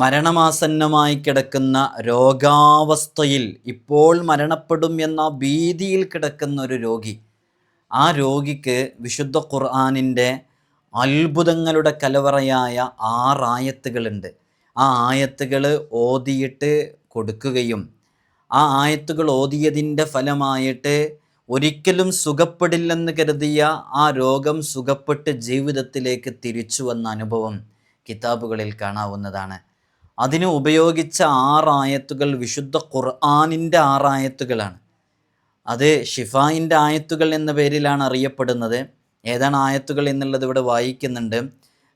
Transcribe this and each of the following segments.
മരണമാസന്നമായി കിടക്കുന്ന രോഗാവസ്ഥയിൽ ഇപ്പോൾ മരണപ്പെടും എന്ന ഭീതിയിൽ കിടക്കുന്ന ഒരു രോഗി. ആ രോഗിക്ക് വിശുദ്ധ ഖുർആാനിന്റെ അത്ഭുതങ്ങളുടെ കലവറയായ ആറായത്തുകളുണ്ട് ആ ആയത്തുകൾ ഓതിയിട്ട് കൊടുക്കുകയും ആ ആയത്തുകൾ ഓതിയതിന്റെ ഫലമായിട്ട് ഒരിക്കലും സുഖപ്പെടില്ലെന്ന് കരുതിയ ആ രോഗം സുഖപ്പെട്ട് ജീവിതത്തിലേക്ക് തിരിച്ചു വന്ന അനുഭവം കിതാബുകളിൽ കാണാവുന്നതാണ്. അതിന് ഉപയോഗിച്ച ആറായത്തുകൾ വിശുദ്ധ ഖുർആാനിന്റെ ആറായത്തുകളാണ്. അത് ഷിഫായിന്റെ ആയത്തുകൾ എന്ന പേരിലാണ് അറിയപ്പെടുന്നത്. ഏതാണ് ആയത്തുകൾ എന്നുള്ളത് ഇവിടെ വായിക്കുന്നുണ്ട്.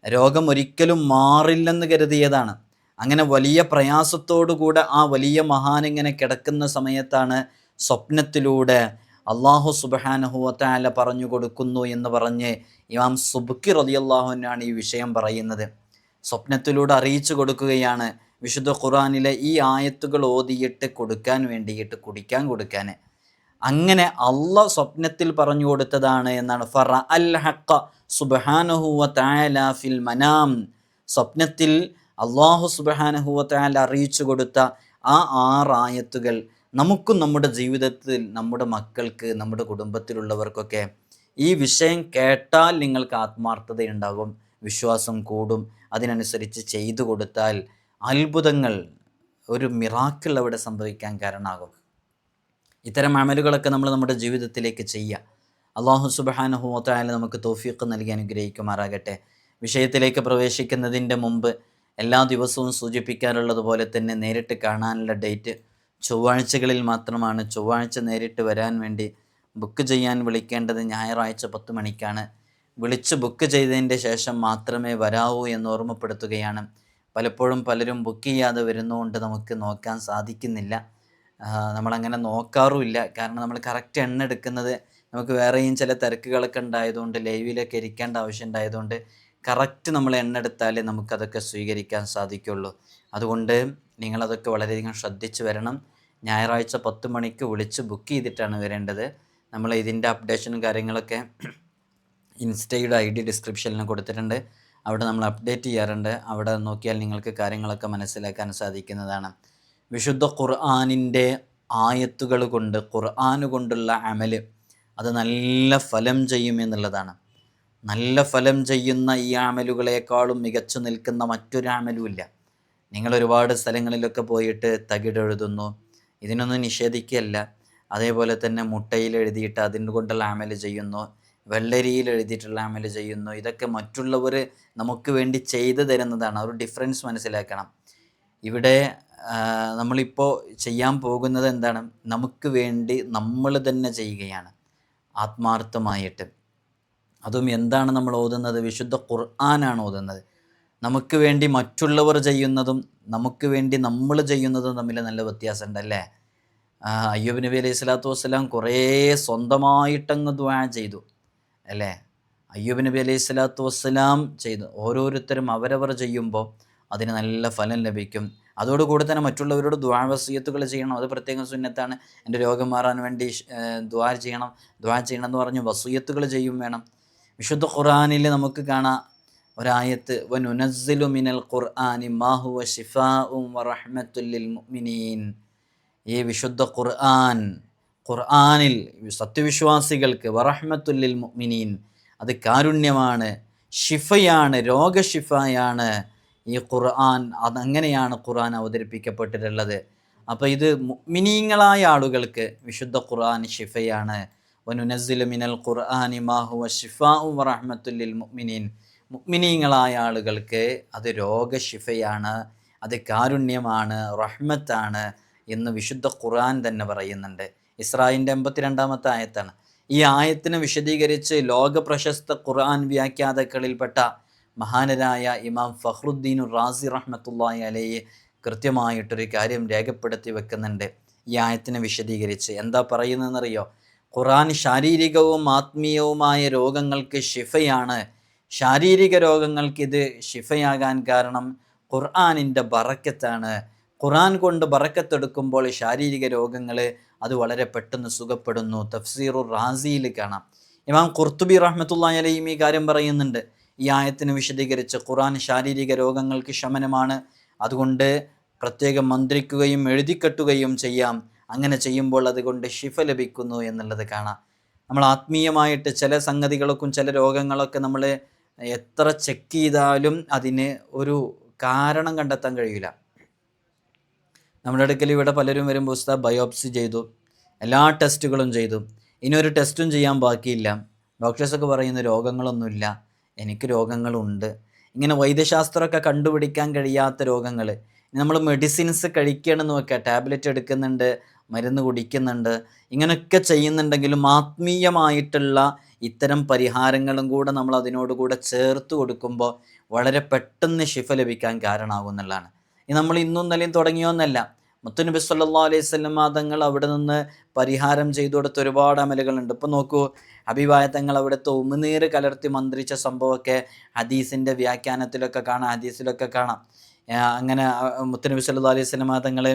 രോഗം ഒരിക്കലും മാറില്ലെന്ന് കരുതിയതാണ്. അങ്ങനെ വലിയ പ്രയാസത്തോടുകൂടെ ആ വലിയ മഹാൻ ഇങ്ങനെ കിടക്കുന്ന സമയത്താണ് സ്വപ്നത്തിലൂടെ അള്ളാഹു സുബഹാനഹുവത്താല പറഞ്ഞു കൊടുക്കുന്നു എന്ന് പറഞ്ഞ് ഇമാം സുബുക്കി റതിയല്ലാഹുവിനാണ് ഈ വിഷയം പറയുന്നത്. സ്വപ്നത്തിലൂടെ അറിയിച്ചു കൊടുക്കുകയാണ്. വിശുദ്ധ ഖുറാനിലെ ഈ ആയത്തുകൾ ഓതിയിട്ട് കൊടുക്കാൻ വേണ്ടിയിട്ട് കുടിക്കാൻ കൊടുക്കാൻ. അങ്ങനെ അല്ല സ്വപ്നത്തിൽ പറഞ്ഞു കൊടുത്തതാണ് എന്നാണ്. ഫറ അൽ ഹക്ക സുബഹാനഹുവ താല ഫിൽ മനാം. സ്വപ്നത്തിൽ അള്ളാഹു സുബഹാനഹുവ താല അറിയിച്ചു കൊടുത്ത ആ ആറായത്തുകൾ നമുക്കും നമ്മുടെ ജീവിതത്തിൽ നമ്മുടെ മക്കൾക്ക് നമ്മുടെ കുടുംബത്തിലുള്ളവർക്കൊക്കെ ഈ വിഷയം കേട്ടാൽ നിങ്ങൾക്ക് ആത്മാർത്ഥതയുണ്ടാകും. വിശ്വാസം കൂടും. അതിനനുസരിച്ച് ചെയ്തു കൊടുത്താൽ അത്ഭുതങ്ങൾ ഒരു മിറാക്കിൾ അവിടെ സംഭവിക്കാൻ കാരണമാകും. ഇത്തരം അമലുകളൊക്കെ നമ്മൾ നമ്മുടെ ജീവിതത്തിലേക്ക് ചെയ്യുക. അള്ളാഹു സുബഹാനുഹോത്തായ നമുക്ക് തോഫീക്ക് നൽകി അനുഗ്രഹിക്കുമാറാകട്ടെ. വിഷയത്തിലേക്ക് പ്രവേശിക്കുന്നതിന്റെ മുമ്പ് എല്ലാ ദിവസവും സൂചിപ്പിക്കാറുള്ളതുപോലെ തന്നെ നേരിട്ട് കാണാനുള്ള ഡേറ്റ് ചൊവ്വാഴ്ചകളിൽ മാത്രമാണ്. ചൊവ്വാഴ്ച നേരിട്ട് വരാൻ വേണ്ടി ബുക്ക് ചെയ്യാൻ വിളിക്കേണ്ടത് ഞായറാഴ്ച പത്ത് മണിക്കാണ്. വിളിച്ച് ബുക്ക് ചെയ്തതിന്റെ ശേഷം മാത്രമേ വരാവൂ എന്ന് ഓർമ്മപ്പെടുത്തുകയാണ്. പലപ്പോഴും പലരും ബുക്ക് ചെയ്യാതെ വരുന്നതുകൊണ്ട് നമുക്ക് നോക്കാൻ സാധിക്കുന്നില്ല. നമ്മളങ്ങനെ നോക്കാറുമില്ല. കാരണം നമ്മൾ കറക്റ്റ് എണ്ണ എടുക്കുന്നത് നമുക്ക് വേറെയും ചില തിരക്കുകളൊക്കെ ഉണ്ടായതുകൊണ്ട് ലൈവിലൊക്കെ ഇരിക്കേണ്ട ആവശ്യം ഉണ്ടായതുകൊണ്ട് കറക്റ്റ് നമ്മൾ എണ്ണ എടുത്താലേ നമുക്കതൊക്കെ സ്വീകരിക്കാൻ സാധിക്കുള്ളൂ. അതുകൊണ്ട് നിങ്ങളതൊക്കെ വളരെയധികം ശ്രദ്ധിച്ചു വരണം. ഞായറാഴ്ച പത്ത് മണിക്ക് വിളിച്ച് ബുക്ക് ചെയ്തിട്ടാണ് വരേണ്ടത്. നമ്മൾ ഇതിന്റെ അപ്ഡേഷനും കാര്യങ്ങളൊക്കെ ഇൻസ്റ്റയുടെ ഐ ഡി ഡിസ്ക്രിപ്ഷനിൽ കൊടുത്തിട്ടുണ്ട്. അവിടെ നമ്മൾ അപ്ഡേറ്റ് ചെയ്യാറുണ്ട്. അവിടെ നോക്കിയാൽ നിങ്ങൾക്ക് കാര്യങ്ങളൊക്കെ മനസ്സിലാക്കാൻ സാധിക്കുന്നതാണ്. വിശുദ്ധ ഖുർആാനിന്റെ ആയത്തുകൾ കൊണ്ട് ഖുർആൻ കൊണ്ടുള്ള അമൽ അത് നല്ല ഫലം ചെയ്യുമെന്നുള്ളതാണ് നല്ല ഫലം ചെയ്യുന്ന ഈ അമലുകളെക്കാളും മികച്ചു നിൽക്കുന്ന മറ്റൊരു അമലും ഇല്ല. നിങ്ങൾ ഒരുപാട് സ്ഥലങ്ങളിലൊക്കെ പോയിട്ട് തകിടെഴുതുന്നു ഇതിനൊന്നും നിഷേധിക്കുകയല്ല. അതേപോലെ തന്നെ മുട്ടയിൽ എഴുതിയിട്ട് അതിന്റെ കൊണ്ടുള്ള അമൽ ചെയ്യുന്നു. വെള്ളരിയിൽ എഴുതിയിട്ടുള്ള അമൽ ചെയ്യുന്നു. ഇതൊക്കെ മറ്റുള്ളവർ നമുക്ക് വേണ്ടി ചെയ്തു തരുന്നതാണ്. ഒരു ഡിഫറൻസ് മനസ്സിലാക്കണം. ഇവിടെ നമ്മളിപ്പോൾ ചെയ്യാൻ പോകുന്നത് എന്താണ്? നമുക്ക് വേണ്ടി നമ്മൾ തന്നെ ചെയ്യുകയാണ്. ആത്മാർത്ഥമായിട്ട്. അതും എന്താണ് നമ്മൾ ഓതുന്നത്? വിശുദ്ധ ഖുർആനാണ് ഓതുന്നത്. നമുക്ക് വേണ്ടി മറ്റുള്ളവർ ചെയ്യുന്നതും നമുക്ക് വേണ്ടി നമ്മൾ ചെയ്യുന്നതും തമ്മിൽ നല്ല വ്യത്യാസമുണ്ടല്ലേ? അയ്യൂബ് നബി അലൈഹി സ്വലാത്തു വസ്സലാം കുറേ സ്വന്തമായിട്ടങ്ങ് ദ്വാ ചെയ്തു. അല്ലേ? അയ്യൂബ് നബി അലൈഹി സ്വലാത്തു വസ്സലാം ചെയ്ത് ഓരോരുത്തരും അവരവർ ചെയ്യുമ്പോൾ അതിന് നല്ല ഫലം ലഭിക്കും. അതോടുകൂടി തന്നെ മറ്റുള്ളവരോട് ദ്വാവസീയത്തുകൾ ചെയ്യണം. അത് പ്രത്യേകം സുന്നത്താണ്. എന്റെ രോഗം മാറാൻ വേണ്ടി ദ്വാ ചെയ്യണം. ദ്വാ ചെയ്യണം എന്ന് പറഞ്ഞ് വസൂയത്തുകൾ ചെയ്യും വേണം. വിശുദ്ധ ഖുർആാനിൽ നമുക്ക് കാണാം. ഒരായത്ത് വനുനസ്സിലു മിനൽ ഖുർആാനി മാഹുവ ഷിഫാ ഉം വറഹ്മത്തുല്ലിൽ മുഅ്മിനീൻ. ഈ വിശുദ്ധ ഖുർആൻ ഖുർആനിൽ സത്യവിശ്വാസികൾക്ക് വറഹ്മത്തുല്ലിൽ മുഅ്മിനീൻ അത് കാരുണ്യമാണ് ഷിഫയാണ് രോഗഷിഫയാണ് ഈ ഖുർആൻ. അതങ്ങനെയാണ് ഖുർആൻ അവതരിപ്പിക്കപ്പെട്ടിട്ടുള്ളത്. അപ്പോൾ ഇത് മുഅ്മിനീങ്ങളായ ആളുകൾക്ക് വിശുദ്ധ ഖുർആൻ ഷിഫയാണ് വനുനസ്സിലു മിനൽ ഖുർആനി മാഹുവ ഷിഫാഉ വറഹ്മത്തുല്ലിൽ മുഅ്മിനീൻ. മുഅ്മിനീങ്ങളായ ആളുകൾക്ക് അത് രോഗശിഫയാണ് അത് കാരുണ്യമാണ് റഹ്മത്താണ് എന്ന് വിശുദ്ധ ഖുർആൻ തന്നെ പറയുന്നുണ്ട്. ഇസ്രായിന്റെ എൺപത്തിരണ്ടാമത്തെ ആയത്താണ്. ഈ ആയത്തിനെ വിശദീകരിച്ച് ലോക പ്രശസ്ത ഖുർആൻ വ്യാഖ്യാതാക്കളിൽപ്പെട്ട മഹാനരായ ഇമാം ഫഹ്റുദ്ദീൻ റാസി റഹ്മത്തുള്ളാഹി അലയെ കൃത്യമായിട്ടൊരു കാര്യം രേഖപ്പെടുത്തി വെക്കുന്നുണ്ട്. ഈ ആയത്തിനെ വിശദീകരിച്ച് എന്താ പറയുന്നതെന്നറിയോ? ഖുറാൻ ശാരീരികവും ആത്മീയവുമായ രോഗങ്ങൾക്ക് ഷിഫയാണ് ശാരീരിക രോഗങ്ങൾക്ക് ഇത് ഷിഫയാകാൻ കാരണം ഖുർആാനിന്റെ ബറക്കത്താണ്. ഖുർആൻ കൊണ്ട് ബറക്കത്തെടുക്കുമ്പോൾ ശാരീരിക രോഗങ്ങൾ അത് വളരെ പെട്ടെന്ന് സുഖപ്പെടുന്നു. തഫ്സീറു റാസിയിൽ കാണാം. ഇമാം ഖുർത്തുബി റഹ്മത്തുള്ള അലയും ഈ കാര്യം പറയുന്നുണ്ട്. ഈ ആയത്തിന് വിശദീകരിച്ച് ഖുറാൻ ശാരീരിക രോഗങ്ങൾക്ക് ശമനമാണ്. അതുകൊണ്ട് പ്രത്യേകം മന്ത്രിക്കുകയും എഴുതിക്കെട്ടുകയും ചെയ്യാം. അങ്ങനെ ചെയ്യുമ്പോൾ അതുകൊണ്ട് ശിഫ ലഭിക്കുന്നു എന്നുള്ളത് കാണാം. നമ്മൾ ആത്മീയമായിട്ട് ചില സംഗതികൾക്കും ചില രോഗങ്ങളൊക്കെ നമ്മൾ എത്ര ചെക്ക് ചെയ്താലും അതിന് ഒരു കാരണം കണ്ടെത്താൻ കഴിയില്ല. നമ്മുടെ അടുക്കൽ ഇവിടെ പലരും വരുമ്പോൾ ഉസ്താദ് ബയോപ്സി ചെയ്തു എല്ലാ ടെസ്റ്റുകളും ചെയ്തു. ഇനി ഒരു ടെസ്റ്റും ചെയ്യാൻ ബാക്കിയില്ല. ഡോക്ടേഴ്സൊക്കെ പറയുന്ന രോഗങ്ങളൊന്നുമില്ല. എനിക്ക് രോഗങ്ങളുണ്ട്. ഇങ്ങനെ വൈദ്യശാസ്ത്രമൊക്കെ കണ്ടുപിടിക്കാൻ കഴിയാത്ത രോഗങ്ങൾ. നമ്മൾ മെഡിസിൻസ് കഴിക്കണമെന്ന് വെക്കുക. ടാബ്ലറ്റ് എടുക്കുന്നുണ്ട് മരുന്ന് കുടിക്കുന്നുണ്ട്. ഇങ്ങനെയൊക്കെ ചെയ്യുന്നുണ്ടെങ്കിലും ആത്മീയമായിട്ടുള്ള ഇത്തരം പരിഹാരങ്ങളും കൂടെ നമ്മൾ അതിനോട് കൂടെ ചേർത്ത് കൊടുക്കുമ്പോൾ വളരെ പെട്ടെന്ന് ശിഫ ലഭിക്കാൻ കാരണമാകുന്നുള്ളതാണ് നമ്മൾ ഇന്നും ഇന്നലെയും തുടങ്ങിയോന്നല്ല മുത്തുനബി സല്ലാ അലൈഹി സ്വലം തങ്ങൾ അവിടെ നിന്ന് പരിഹാരം ചെയ്തു കൊടുത്ത ഒരുപാട് അമലുകളുണ്ട്. ഇപ്പം നോക്കൂ അഭിവായ തങ്ങൾ അവിടുത്തെ ഉമിനീര് കലർത്തി മന്ത്രിച്ച സംഭവമൊക്കെ ഹദീസിന്റെ വ്യാഖ്യാനത്തിലൊക്കെ കാണാം ഹദീസിലൊക്കെ കാണാം. അങ്ങനെ മുത്തുനബി സല്ലു അലൈഹി സ്വലമ തങ്ങൾ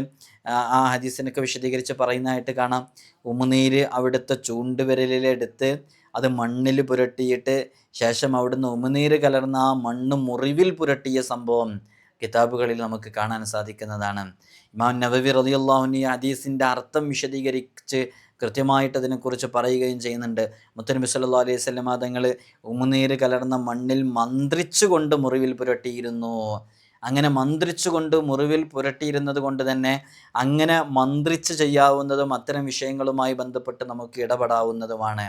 ആ ഹദീസിനൊക്കെ വിശദീകരിച്ച് പറയുന്നതായിട്ട് കാണാം. ഉമിനീര് അവിടുത്തെ ചൂണ്ടുവിരലിലെടുത്ത് അത് മണ്ണിൽ പുരട്ടിയിട്ട് ശേഷം അവിടുന്ന് ഉമിനീര് കലർന്ന ആ മണ്ണ് മുറിവിൽ പുരട്ടിയ സംഭവം കിതാബുകളിൽ നമുക്ക് കാണാൻ സാധിക്കുന്നതാണ്. ഇമാൻ നബവി റതിയുള്ളാഹുനി ഹദീസിന്റെ അർത്ഥം വിശദീകരിച്ച് കൃത്യമായിട്ട് അതിനെക്കുറിച്ച് പറയുകയും ചെയ്യുന്നുണ്ട്. മുത്തനബി സല്ലാ അലൈഹി വസല്ലമ തങ്ങൾ ഉമിനീര് കലർന്ന മണ്ണിൽ മന്ത്രിച്ചുകൊണ്ട് മുറിവിൽ പുരട്ടിയിരുന്നു. അങ്ങനെ മന്ത്രിച്ചുകൊണ്ട് മുറിവിൽ പുരട്ടിയിരുന്നത് കൊണ്ട് തന്നെ അങ്ങനെ മന്ത്രിച്ച് ചെയ്യാവുന്നതും അത്തരം വിഷയങ്ങളുമായി ബന്ധപ്പെട്ട് നമുക്ക് ഇടപെടാവുന്നതുമാണ്.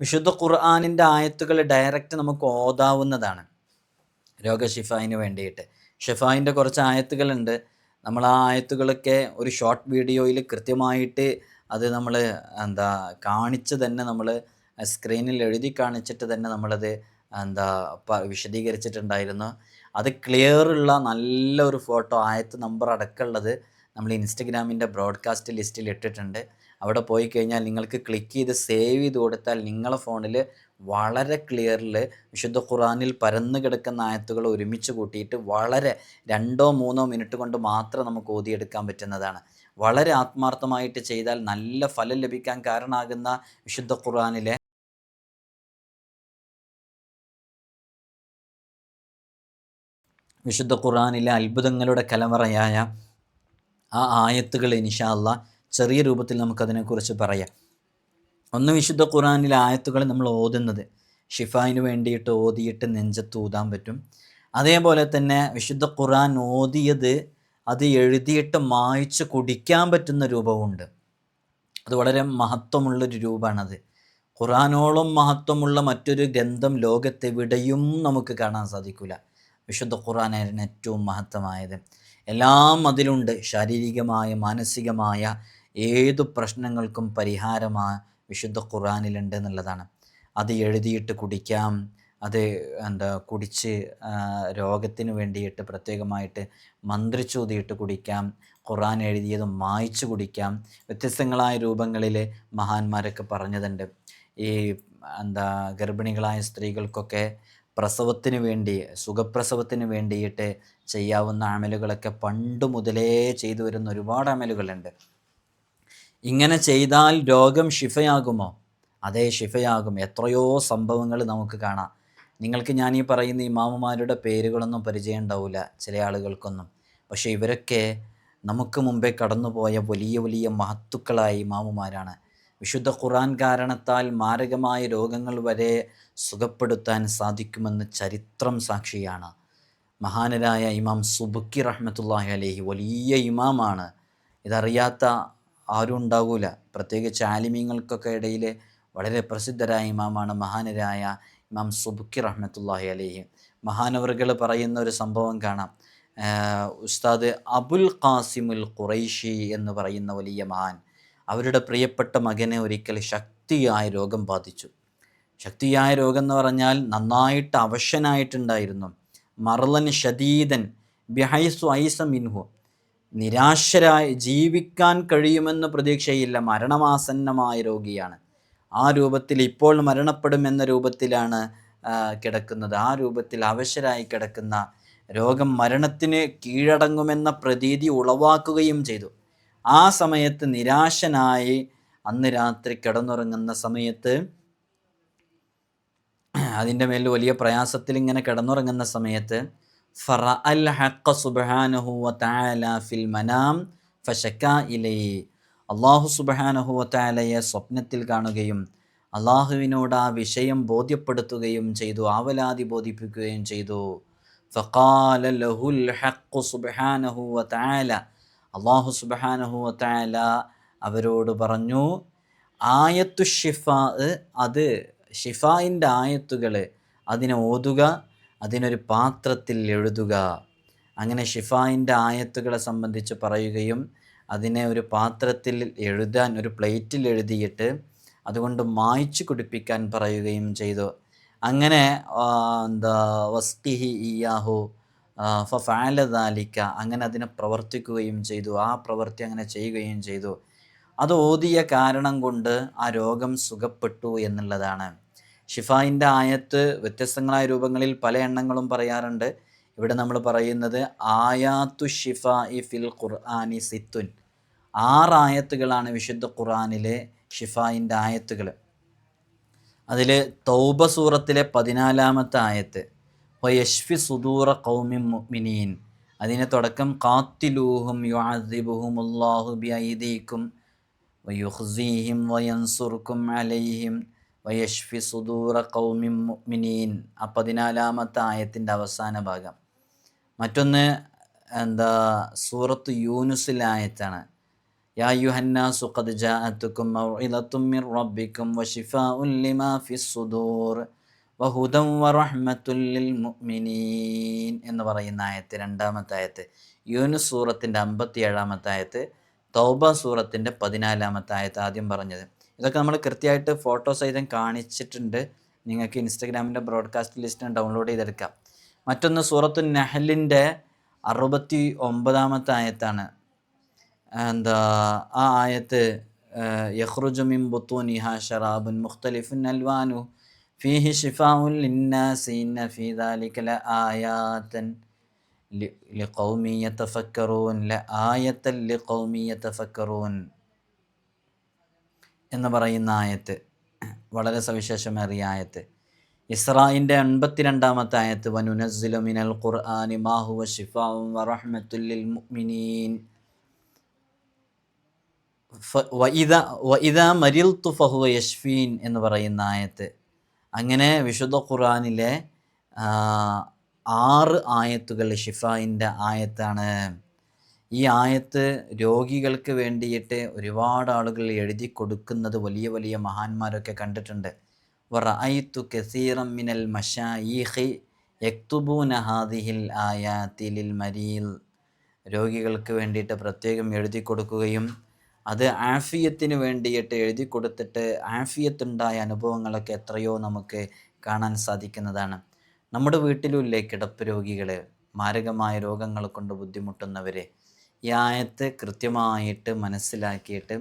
വിശുദ്ധ ഖുർആാനിന്റെ ആയത്തുകൾ ഡയറക്റ്റ് നമുക്ക് ഓതാവുന്നതാണ്. രോഗശിഫായിന് വേണ്ടിയിട്ട്. ഷിഫായിന്റെ കുറച്ച് ആയത്തുകളുണ്ട്. നമ്മൾ ആ ആയത്തുകളൊക്കെ ഒരു ഷോർട്ട് വീഡിയോയിൽ കൃത്യമായിട്ട് അത് നമ്മൾ എന്താ കാണിച്ച് തന്നെ നമ്മൾ സ്ക്രീനിൽ എഴുതി കാണിച്ചിട്ട് തന്നെ നമ്മളത് എന്താ വിശദീകരിച്ചിട്ടുണ്ടായിരുന്നു. അത് ക്ലിയർ ഉള്ള നല്ല ഒരു ഫോട്ടോ ആയത്ത് നമ്പർ അടക്കമുള്ളത് നമ്മൾ ഇൻസ്റ്റഗ്രാമിന്റെ ബ്രോഡ്കാസ്റ്റ് ലിസ്റ്റിൽ ഇട്ടിട്ടുണ്ട്. അവിടെ പോയി കഴിഞ്ഞാൽ നിങ്ങൾക്ക് ക്ലിക്ക് ചെയ്ത് സേവ് ചെയ്ത് കൊടുത്താൽ നിങ്ങളെ ഫോണിൽ വളരെ ക്ലിയറിൽ വിശുദ്ധ ഖുറാനിൽ പരന്നു കിടക്കുന്ന ആയത്തുകൾ ഒരുമിച്ച് കൂട്ടിയിട്ട് വളരെ രണ്ടോ മൂന്നോ മിനിറ്റ് കൊണ്ട് മാത്രം നമുക്ക് ഓതിയെടുക്കാൻ പറ്റുന്നതാണ്. വളരെ ആത്മാർത്ഥമായിട്ട് ചെയ്താൽ നല്ല ഫലം ലഭിക്കാൻ കാരണമാകുന്ന വിശുദ്ധ ഖുറാനിലെ വിശുദ്ധ ഖുറാനിലെ അത്ഭുതങ്ങളുടെ കലമറയായ ആ ആയത്തുകൾ ഇൻഷാ ചെറിയ രൂപത്തിൽ നമുക്കതിനെക്കുറിച്ച് പറയാം. ഒന്ന് വിശുദ്ധ ഖുറാനിലെ ആയത്തുകൾ നമ്മൾ ഓതുന്നത്. ഷിഫായിന് വേണ്ടിയിട്ട് ഓതിയിട്ട് നെഞ്ചത്ത് ഊതാൻ പറ്റും. അതേപോലെ തന്നെ വിശുദ്ധ ഖുറാൻ ഓതിയത് അത് എഴുതിയിട്ട് മായ്ച്ച് കുടിക്കാൻ പറ്റുന്ന രൂപമുണ്ട് അത് വളരെ മഹത്വമുള്ളൊരു രൂപമാണത്. ഖുറാനോളം മഹത്വമുള്ള മറ്റൊരു ഗ്രന്ഥം ലോകത്തെവിടെയും നമുക്ക് കാണാൻ സാധിക്കില്ല വിശുദ്ധ ഖുറാനായിരുന്നു ഏറ്റവും മഹത്വമായത്. എല്ലാം അതിലുണ്ട്. ശാരീരികമായ മാനസികമായ ഏതു പ്രശ്നങ്ങൾക്കും പരിഹാരമാ വിശുദ്ധ ഖുറാനിലുണ്ട് എന്നുള്ളതാണ് അത് എഴുതിയിട്ട് കുടിക്കാം അത് എന്താ കുടിച്ച് രോഗത്തിന് വേണ്ടിയിട്ട് പ്രത്യേകമായിട്ട് മന്ത്രിച്ചൂതിയിട്ട് കുടിക്കാം ഖുറാൻ എഴുതിയത് മായ്ച്ചു കുടിക്കാം വ്യത്യസ്തങ്ങളായ രൂപങ്ങളിൽ മഹാന്മാരൊക്കെ പറഞ്ഞതുണ്ട്. ഈ എന്താ ഗർഭിണികളായ സ്ത്രീകൾക്കൊക്കെ പ്രസവത്തിന് വേണ്ടി സുഖപ്രസവത്തിന് വേണ്ടിയിട്ട് ചെയ്യാവുന്ന അമലുകളൊക്കെ പണ്ട് മുതലേ ചെയ്തു വരുന്ന ഒരുപാട് അമലുകളുണ്ട്. ഇങ്ങനെ ചെയ്താൽ രോഗം ശിഫയാകുമോ? അതേ ശിഫയാകും. എത്രയോ സംഭവങ്ങൾ നമുക്ക് കാണാം. നിങ്ങൾക്ക് ഞാൻ ഈ പറയുന്ന ഇമാമുമാരുടെ പേരുകളൊന്നും പരിചയം ഉണ്ടാവില്ല ചില ആളുകൾക്കൊന്നും. പക്ഷേ ഇവരൊക്കെ നമുക്ക് മുമ്പേ കടന്നുപോയ വലിയ വലിയ മഹത്തുക്കളായ ഇമാമുമാരാണ്. വിശുദ്ധ ഖുറാൻ കാരണത്താൽ മാരകമായ രോഗങ്ങൾ വരെ സുഖപ്പെടുത്താൻ സാധിക്കുമെന്ന് ചരിത്രം സാക്ഷിയാണ്. മഹാനരായ ഇമാം സുബുക്കി റഹ്മത്തുല്ലാഹി അലഹി വലിയ ഇമാമാണ്. ഇതറിയാത്ത ആരും ഉണ്ടാകൂല പ്രത്യേകിച്ച് ആലിമീങ്ങൾക്കൊക്കെ ഇടയിൽ വളരെ പ്രസിദ്ധരായ ഇമാമാണ് മഹാനരായ ഇമാം സുബുക്കി റഹ്മത്തുല്ലാഹി അലഹി. മഹാനവറുകൾ പറയുന്ന ഒരു സംഭവം കാണാം. ഉസ്താദ് അബുൽ ഖാസിമുൽ ഖുറൈഷി എന്ന് പറയുന്ന വലിയ മഹാൻ അവരുടെ പ്രിയപ്പെട്ട മകനെ ഒരിക്കൽ ശക്തിയായ രോഗം ബാധിച്ചു. ശക്തിയായ രോഗം എന്ന് പറഞ്ഞാൽ നന്നായിട്ട് അവശനായിട്ടുണ്ടായിരുന്നു. മറലൻ ഷദീദൻ ബിഹൈസു ഐസ മിൻഹു. നിരാശരായി ജീവിക്കാൻ കഴിയുമെന്ന് പ്രതീക്ഷയില്ല. മരണമാസന്നമായ രോഗിയാണ്. ആ രൂപത്തിൽ ഇപ്പോൾ മരണപ്പെടുമെന്ന രൂപത്തിലാണ് കിടക്കുന്നത്. ആ രൂപത്തിൽ അവശരായി കിടക്കുന്ന രോഗം മരണത്തിന് കീഴടങ്ങുമെന്ന പ്രതീതി ഉളവാക്കുകയും ചെയ്തു. ആ സമയത്ത് നിരാശനായി അന്ന് രാത്രി കിടന്നുറങ്ങുന്ന സമയത്ത് അതിന്റെ മേൽ വലിയ പ്രയാസത്തിൽ ഇങ്ങനെ കിടന്നുറങ്ങുന്ന സമയത്ത് ഫറ അൽ ഹക്ക സുബാനഹു വത്താല ഫിൽ മനാം ഫഷക്ക ഇലൈ. അള്ളാഹു സുബാനഹു വത്താലയെ സ്വപ്നത്തിൽ കാണുകയും അള്ളാഹുവിനോട് ആ വിഷയം ബോധ്യപ്പെടുത്തുകയും ചെയ്തു ആവലാതി ബോധിപ്പിക്കുകയും ചെയ്തു. ഫഖാല ലഹുൽ അള്ളാഹു സുബ്ഹാനഹു വതആല. അവരോട് പറഞ്ഞു ആയത്തു ഷിഫാ അത് ഷിഫായിന്റെ ആയത്തുകൾ അതിനെ ഓതുക അതിനൊരു പാത്രത്തിൽ എഴുതുക. അങ്ങനെ ഷിഫായിന്റെ ആയത്തുകളെ സംബന്ധിച്ച് പറയുകയും അതിനെ ഒരു പാത്രത്തിൽ എഴുതാൻ ഒരു പ്ലേറ്റിൽ എഴുതിയിട്ട് അതുകൊണ്ട് മായ്ച്ചു കുടിപ്പിക്കാൻ പറയുകയും ചെയ്തു. അങ്ങനെ എന്താ വസ്തിഹി ഇയാഹു ഫാലദാലിക്ക അങ്ങനെ അതിനെ പ്രവർത്തിക്കുകയും ചെയ്തു. ആ പ്രവൃത്തി അങ്ങനെ ചെയ്യുകയും ചെയ്തു. അത് ഓതിയ കാരണം കൊണ്ട് ആ രോഗം സുഖപ്പെട്ടു എന്നുള്ളതാണ്. ഷിഫായിന്റെ ആയത്ത് വ്യത്യസ്തങ്ങളായ രൂപങ്ങളിൽ പല എണ്ണങ്ങളും പറയാറുണ്ട്. ഇവിടെ നമ്മൾ പറയുന്നത് ആയാത്തു ഷിഫ ഇ ഫിൽ ഖുർആാനി സിത്തുൻ. ആയത്തുകളാണ് വിശുദ്ധ ഖുർആാനിലെ ഷിഫായിന്റെ ആയത്തുകൾ. അതിൽ തൗബ സൂറത്തിലെ പതിനാലാമത്തെ ആയത്ത് വയഷ്ഫി സുദൂറ കൗമി മുഅ്മിനീൻ. അതിനെ തുടക്കം കാത്തിലൂഹും യുഅദിബുഹുമുല്ലാഹു ബിഐദീക്കും വയുഹ്സീഹിം വയൻസുർക്കും അലൈഹിം വയഷ്ഫി സുദൂറ കൗമി മുഅ്മിനീൻ. ആ പതിനാലാമത്തെ ആയത്തിന്റെ അവസാന ഭാഗം. മറ്റൊന്ന് എന്താ സൂറത്ത് യൂനുസിലെ ആയത്താണ്. യാ യുഹന്നാസു ഖദ് ജാഅത്തുക്കും മൗഇദത്തും മിർ റബ്ബിക്കും വശിഫാഉൻ ലിമാ ഫിസ് സുദൂർ വഹുദം വറഹ്മത്തുൽ ലിൽ മുഅ്മിനീൻ എന്ന് പറയുന്ന ആയത്ത് രണ്ടാമത്തെ ആയത്ത്. യൂനുസ് സൂറത്തിന്റെ അമ്പത്തി ഏഴാമത്തെ ആയത്ത് തൗബ സൂറത്തിന്റെ പതിനാലാമത്തെ ആയത്ത് ആദ്യം പറഞ്ഞത്. ഇതൊക്കെ നമ്മൾ കൃത്യമായിട്ട് ഫോട്ടോ സഹിതം കാണിച്ചിട്ടുണ്ട്. നിങ്ങൾക്ക് ഇൻസ്റ്റഗ്രാമിന്റെ ബ്രോഡ്കാസ്റ്റ് ലിസ്റ്റ് ഡൗൺലോഡ് ചെയ്തെടുക്കാം. മറ്റൊന്ന് സൂറത്തു നെഹലിന്റെ അറുപത്തി ഒമ്പതാമത്തെ ആയത്താണ്. എന്താ ആ ആയത്ത് യഹ്റുജുമിം ബുത്തൂനിഹ ഷറാബുൻ മുഖ്തലിഫുൻ അൽവാനു ഫീഹി ഷിഫാഉൻ ലിന്നാസി ഇന്ന ഫീ ദാലിക ലആയാതൻ ല യതഫക്കറൂൻ ലി ലിഖൗമി യതഫക്കറൂൻ. എന്ന് പറയുന്ന ആയത്ത് വളരെ സവിശേഷമേറിയ ആയത്ത്. ഇസ്രായിന്റെ എൺപത്തിരണ്ടാമത്തെ ആയത്ത് വനുനസ്സിലു മിനൽ ഖുർആനി മാഹുവ ഷിഫാവും വറഹ്മത്തുല്ലിൽ മുഅ്മിനീൻ യഷ്ഫീൻ എന്ന് പറയുന്ന ആയത്ത്. അങ്ങനെ വിശുദ്ധ ഖുറാനിലെ ആറ് ആയത്തുകൾ ഷിഫായിന്റെ ആയത്താണ് ഈ ആയത്ത് രോഗികൾക്ക് വേണ്ടിയിട്ട് ഒരുപാട് ആളുകൾ എഴുതി കൊടുക്കുന്നത് വലിയ വലിയ മഹാന്മാരൊക്കെ കണ്ടിട്ടുണ്ട്. വറഅയ്തു കസീറം മിനൽ മഷായിഖി യക്തുബൂന ഹാദിഹിൽ ആയാത്തിലിൽ മരീൽ. രോഗികൾക്ക് വേണ്ടിയിട്ട് പ്രത്യേകം എഴുതി കൊടുക്കുകയും അത് ആഫിയത്തിന് വേണ്ടിയിട്ട് എഴുതി കൊടുത്തിട്ട് ആഫിയത്തുണ്ടായ അനുഭവങ്ങളൊക്കെ എത്രയോ നമുക്ക് കാണാൻ സാധിക്കുന്നതാണ്. നമ്മുടെ വീട്ടിലുമില്ലേ കിടപ്പ് രോഗികൾ മാരകമായ രോഗങ്ങൾ കൊണ്ട് ബുദ്ധിമുട്ടുന്നവർ ഈ ആയത്ത് കൃത്യമായിട്ട് മനസ്സിലാക്കിയിട്ട്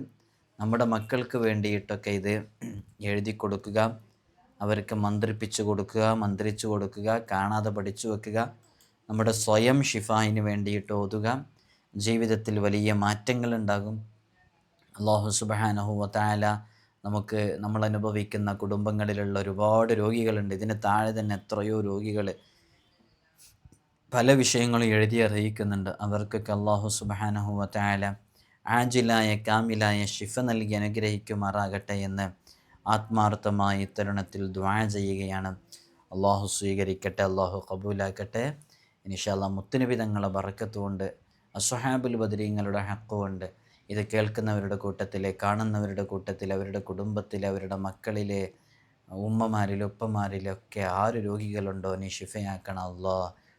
നമ്മുടെ മക്കൾക്ക് വേണ്ടിയിട്ടൊക്കെ ഇത് എഴുതി കൊടുക്കുക അവർക്ക് മന്ത്രിപ്പിച്ചു കൊടുക്കുക മന്ത്രിച്ചു കൊടുക്കുക കാണാതെ പഠിച്ചു വെക്കുക നമ്മുടെ സ്വയം ഷിഫായിന് വേണ്ടിയിട്ട് ഓതുക ജീവിതത്തിൽ വലിയ മാറ്റങ്ങൾ ഉണ്ടാകും അള്ളാഹു സുബാനഹു വത്താല നമുക്ക് നമ്മൾ അനുഭവിക്കുന്ന കുടുംബങ്ങളിലുള്ള ഒരുപാട് രോഗികളുണ്ട്. ഇതിന് താഴെ തന്നെ എത്രയോ രോഗികൾ പല വിഷയങ്ങളും എഴുതി അറിയിക്കുന്നുണ്ട്. അവർക്കൊക്കെ അള്ളാഹു സുബാനഹുവല ആജിലായ കാമിലായ ഷിഫ നൽകി അനുഗ്രഹിക്കുമാറാകട്ടെ എന്ന് ആത്മാർത്ഥമായി ഇത്തരുണത്തിൽ ദ്വാ ചെയ്യുകയാണ്. അള്ളാഹു സ്വീകരിക്കട്ടെ അള്ളാഹു കബൂലാക്കട്ടെ ഇനിഷാല്ല മുത്തുനബി തങ്ങളെ ബറക്കത്തുകൊണ്ട് അസുഹാബുൽ ബദരീങ്ങളുടെ ഹക്കുകൊണ്ട് ഇത് കേൾക്കുന്നവരുടെ കൂട്ടത്തിലെ കാണുന്നവരുടെ കൂട്ടത്തിൽ അവരുടെ കുടുംബത്തിൽ അവരുടെ മക്കളിലെ ഉമ്മമാരിലും ഉപ്പമാരിലൊക്കെ ആര് രോഗികളുണ്ടോ നീ ഷിഫയാക്കണം അള്ളാഹ്